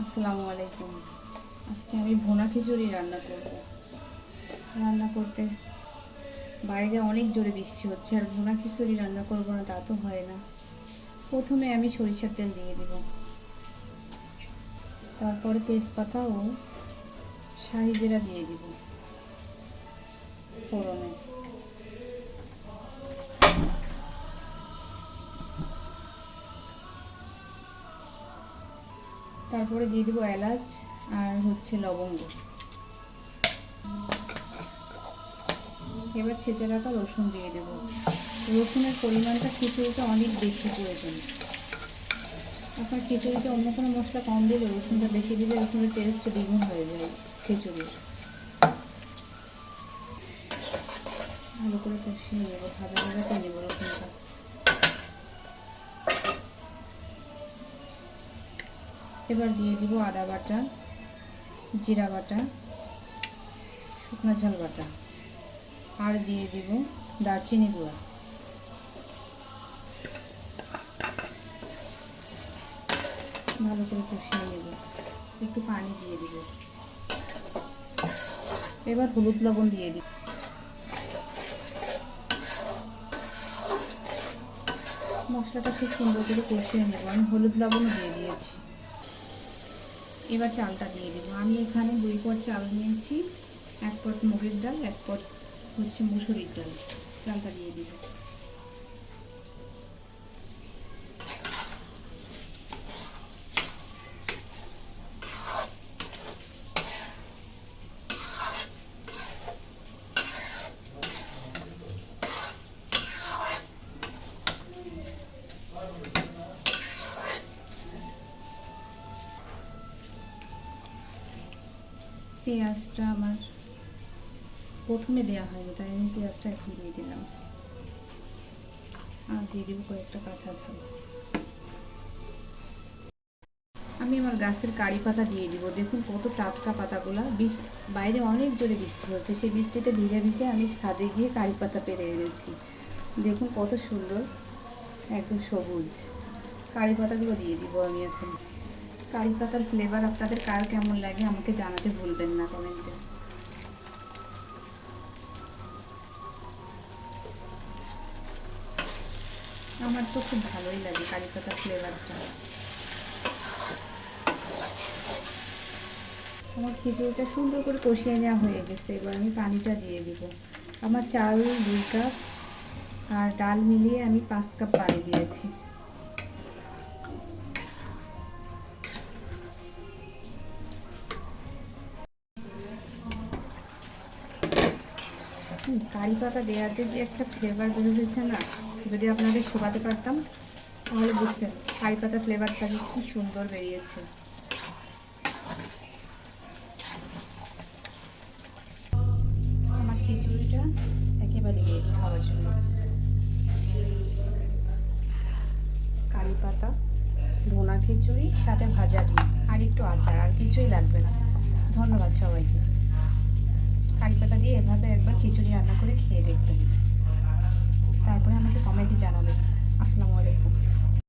আসসালামু আলাইকুম। আজকে আমি ভোনা খিচুড়ি রান্না করব। রান্না করতে বাইরে অনেক জোরে বৃষ্টি হচ্ছে আর ভোনা খিচুড়ি রান্না করব না, তা তো হয় না। প্রথমে আমি সরিষার তেল দিয়ে দিব। তারপরে তেজপাতা ও শাহি জিরা দিয়ে দিব। তারপরে দিয়ে দেবো এলাচ আর হচ্ছে লবঙ্গ। এবার ছেঁচে রাখা রসুন দিয়ে দেবো। রসুনের পরিমাণটা খিচুড়িতে অনেক বেশি প্রয়োজন। আপনার খিচুড়িতে অন্য কোনো মশলা কম দিলে রসুনটা বেশি দিলে রসুনের টেস্ট দ্বিগুণ হয়ে যায় খিচুড়ির। ভালো করে কষিয়ে নেব ভাজা ভাজা করে নেব রসুনটা। এবার দিয়ে দিব আদা বাটা, জিরা বাটা, শুকনো ঝাল বাটা। আর দিয়ে দিব দারচিনি গুঁড়া। ভালো করে কষিয়ে নেব। একটু পানি দিয়ে দিব। এবার হলুদ লবণ দিয়ে দিব। মশলাটা খুব সুন্দর করে কষিয়ে নেব। আমি হলুদ লবণও দিয়ে দিয়েছি। এবার চালটা দিয়ে দেবো। আমি এখানে দুই পট চাল নিয়েছি, এক পট মুগের ডাল, এক পট হচ্ছে মুসুরির ডাল। চালটা দিয়ে দিব পেঁয়াজটা আমার প্রথমে দেওয়া হয়নি তাই আমি পেঁয়াজটা এখন দিয়ে দিলাম। আর দিয়ে দিব কয়েকটা কাঁচা ঝাল। আমি আমার গাছের কারি পাতা দিয়ে দিব। দেখুন কত টাটকা পাতাগুলো। বিষ, বাইরে অনেক জোরে বৃষ্টি হচ্ছে। সেই বৃষ্টিতে ভিজে ভিজে আমি ছাদে গিয়ে কারি পাতা পেরে এনেছি। দেখুন কত সুন্দর, একদম সবুজ। কারি পাতাগুলো দিয়ে দিব আমি এখন। কারি পাতার ফ্লেভার আপনাদের কার কেমন লাগে আমাকে জানাতে ভুলবেন না কমেন্টে। আমার তো খুব ভালোই লাগে কারি পাতার ফ্লেভারটা আমার খিচুড়িটা সুন্দর করে কষিয়ে নেওয়া হয়ে গেছে, এবার আমি পানিটা দিয়ে দিব। আমার চাল দুই কাপ আর ডাল মিলিয়ে আমি পাঁচ কাপ পানি দিয়েছি। কারি পাতা দেওয়াতে যে একটা ফ্লেভার বের হয়েছে না, যদি আপনাদের শোকাতে পারতাম, তাহলে বুঝতেন কারি পাতা ফ্লেভারটা কি সুন্দর বেরিয়েছে। আমার খিচুড়িটা একেবারে রেডি খাওয়ার জন্য। কারি পাতা ধনা খিচুড়ি, সাথে ভাজা ডিম, আর একটু আচার, আর কিছুই লাগবে না। ধন্যবাদ সবাইকে। কারি পাতা দিয়ে এভাবে খিচুড়ি রান্না করে খেয়ে দেখবেন। তারপরে আমাকে কমেন্টে জানাবেন। আসসালামু আলাইকুম।